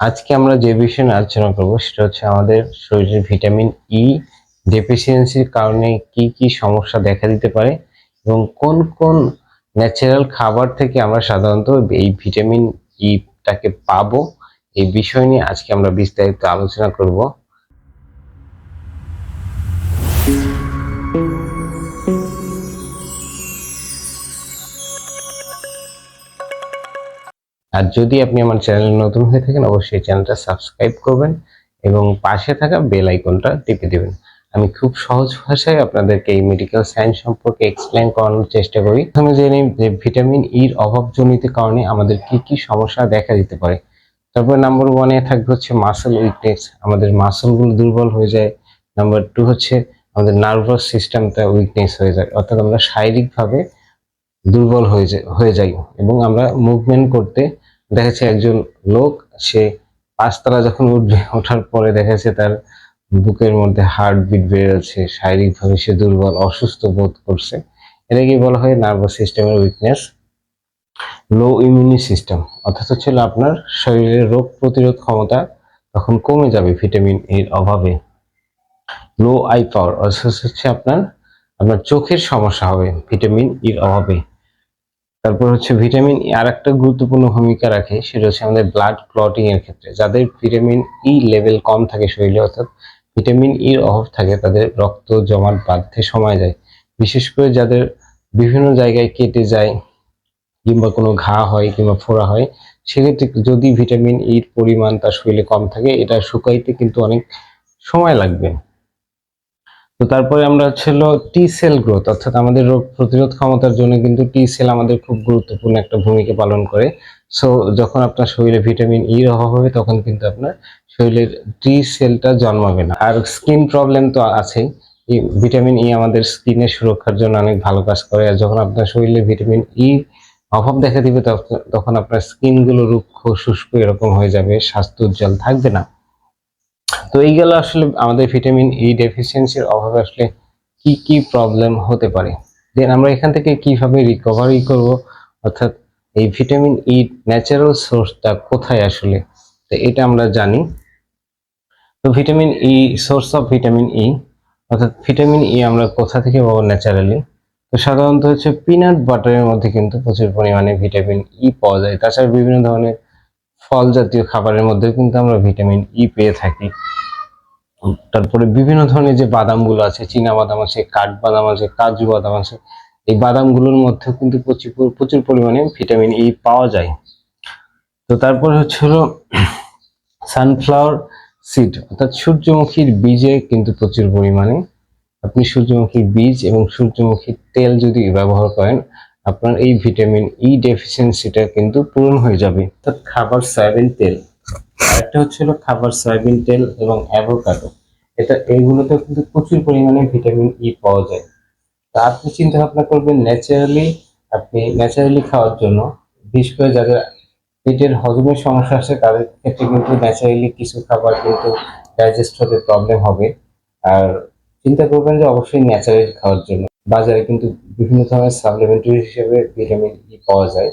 আজকে আমরা যে বিষয়ে নিয়ে আলোচনা করব, সেটা হচ্ছে আমাদের শরীরে ভিটামিন ই ডেফিসিয়েন্সির কারণে কি কি সমস্যা দেখা দিতে পারে এবং কোন কোন ন্যাচারাল খাবার থেকে আমরা সাধারণত এই ভিটামিন ইটাকে পাবো, এই বিষয় নিয়ে আজকে আমরা বিস্তারিত আলোচনা করব। আর যদি আপনি আমার চ্যানেলে নতুন হয়ে থাকেন, অবশ্যই চ্যানেলটা সাবস্ক্রাইব করবেন এবং পাশে থাকা বেল আইকনটা টিপে দেবেন। আমি খুব সহজ ভাষায় আপনাদেরকে এই মেডিকেল সায়েন্স সম্পর্কে এক্সপ্লেন করানোর চেষ্টা করি। প্রথমে জেনে যে ভিটামিন ইর অভাবজনিত কারণে আমাদের কি কি সমস্যা দেখা দিতে পারে। তারপর নাম্বার ওয়ানে থাকবে হচ্ছে মাসেল উইকনেস আমাদের মাসেলগুলো দুর্বল হয়ে যায়। নাম্বার টু হচ্ছে আমাদের নার্ভাস সিস্টেমটা উইকনেস হয়ে যায়। অর্থাৎ আমরা শারীরিকভাবে দুর্বল হয়ে যায়, হয়ে যাই এবং আমরা মুভমেন্ট করতে দেখা যাচ্ছে একজন লোক, সে পাঁচতলা যখন উঠবে, ওঠার পরে দেখা যাচ্ছে তার বুকের মধ্যে হার্ট বিট বেড়ে যাচ্ছে শারীরিকভাবে সে দুর্বল, অসুস্থ বোধ করছে। এটাকে বলা হয় নার্ভাস সিস্টেমের উইকনেস লো ইমিউনি সিস্টেম অর্থাৎ ছিল আপনার শরীরের রোগ প্রতিরোধ ক্ষমতা তখন কমে যাবে ভিটামিন এর অভাবে। লো আই পাওয়ার অর্থাৎ হচ্ছে আপনার আপনার চোখের সমস্যা হবে ভিটামিন ইর অভাবে। তারপর হচ্ছে ভিটামিন ই আর একটা গুরুত্বপূর্ণ ভূমিকা রাখে, সেটা হচ্ছে আমাদের ব্লাড ক্লটিং এর ক্ষেত্রে। যাদের ভিটামিন ই লেভেল কম থাকে শরীরে, অর্থাৎ ভিটামিন ইর অভাব থাকে, তাদের রক্ত জমাট বাঁধতে সময় যায় বিশেষ করে যাদের বিভিন্ন জায়গায় কেটে যায় কিংবা কোনো ঘা হয় কিংবা ফোড়া হয়, সেক্ষেত্রে যদি ভিটামিন ইর পরিমাণ তার শরীরে কম থাকে, এটা শুকাইতে কিন্তু অনেক সময় লাগবে। তো তারপরে আমরা ছিল টি সেল গ্রোথ অর্থাৎ আমাদের রোগ প্রতিরোধ ক্ষমতার জন্য কিন্তু টি সেল আমাদের খুব গুরুত্বপূর্ণ একটা ভূমিকা পালন করে। সো যখন আপনার শরীরে ভিটামিন ইর অভাব হবে, তখন কিন্তু আপনার শরীরের টি সেলটা জন্মাবে না। আর স্কিন প্রবলেম তো আছেই। ভিটামিন ই আমাদের স্কিনের সুরক্ষার জন্য অনেক ভালো কাজ করে। আর যখন আপনার শরীরে ভিটামিন ই অভাব দেখা দিবে, তখন আপনার স্কিনগুলো রুক্ষ, শুষ্ক এরকম হয়ে যাবে স্বাস্থ্য উজ্জ্বল থাকবে না। তো এইগুলো আসলে আমাদের ভিটামিন ই ডেফিসিয়েন্সির অভাবে আসলে কি কি প্রবলেম হতে পারে? দেন আমরা এখান থেকে কীভাবে রিকভারি করব? অর্থাৎ এই ভিটামিন ই ন্যাচারাল সোর্সটা কোথায় আসলে? তো এটা আমরা জানি। তো vitamin E source of vitamin E অর্থাৎ ভিটামিন ই আমরা কোথা থেকে পাবো ন্যাচারালি তো সাধারণত হচ্ছে পিনাট বাটারের মধ্যে কিন্তু প্রচুর পরিমাণে ভিটামিন ই পাওয়া যায়। তাছাড়া বিভিন্ন ধরনের ফল জাতীয় খাবারের মধ্যেও কিন্তু আমরা ভিটামিন ই পেয়ে থাকি। তারপরে বিভিন্ন ধরনের যে বাদামগুলো আছে, চীনা বাদাম আছে কাঠবাদাম আছে, কাজু বাদাম আছে, এই বাদামগুলোর মধ্যেও কিন্তু প্রচুর প্রচুর পরিমাণে ভিটামিন ই পাওয়া যায়। তো তারপরে হচ্ছে হলো সানফ্লাওয়ার সিড অর্থাৎ সূর্যমুখীর বীজে কিন্তু প্রচুর পরিমাণে আপনি সূর্যমুখীর বীজ এবং সূর্যমুখীর তেল যদি ব্যবহার করেন, আপনার এই ভিটামিন ই ডেফিসিয়েন্সিটা কিন্তু পূরণ হয়ে যাবে। অর্থাৎ খাবার সয়াবিন তেল। আরেকটা হচ্ছে হলো খাবার, সয়াবিন, তেল এবং অ্যাভোকাডো এটা এইগুলোতে কিন্তু প্রচুর পরিমাণে ভিটামিন ই পাওয়া যায়। তা আপনি চিন্তা ভাবনা করবেন ন্যাচারালি আপনি ন্যাচারালি খাওয়ার জন্য, বিশেষ করে যাদের পেটের হজমের সমস্যা আছে, তাদের ক্ষেত্রে কিন্তু ন্যাচারালি কিছু খাবার কিন্তু ডাইজেস্ট হতে প্রবলেম হবে। আর চিন্তা করবেন যে অবশ্যই ন্যাচারালি খাওয়ার জন্য। বাজারে কিন্তু বিভিন্ন ধরনের সাপ্লিমেন্টারি হিসেবে ভিটামিন ই পাওয়া যায়।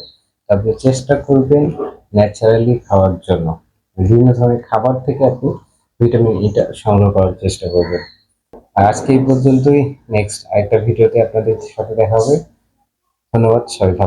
আপনি চেষ্টা করবেন ন্যাচারালি খাওয়ার জন্য। বিভিন্ন ধরনের খাবার থেকে আপনি ভিটামিন ইটা সংগ্রহ করার চেষ্টা করবেন। আর আজকে এই পর্যন্তই। নেক্সট আরেকটা ভিডিওতে আপনাদের সাথে দেখা হবে। ধন্যবাদ, সবাই ভালো